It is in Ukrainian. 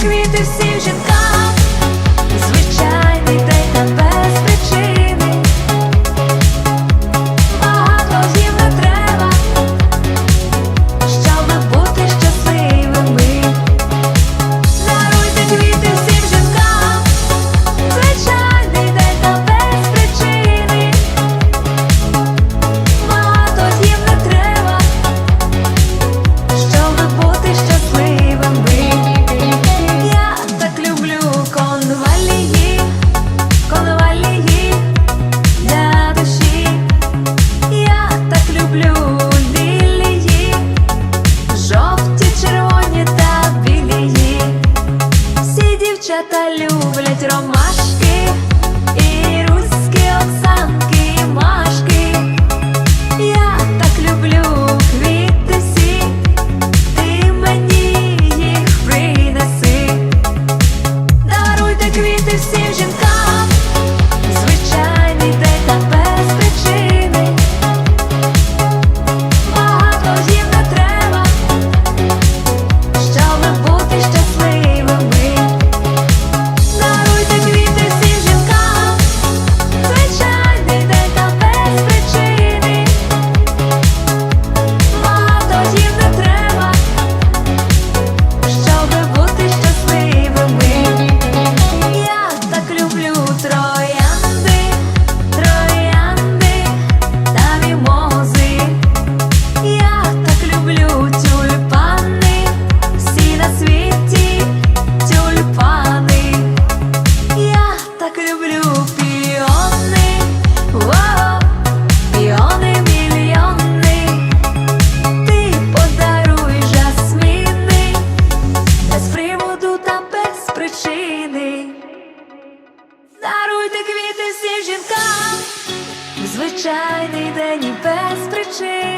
create a scene, j'aime pas. дівчата люблять ромашки. квіти всім жінкам, звичайний день і без причин.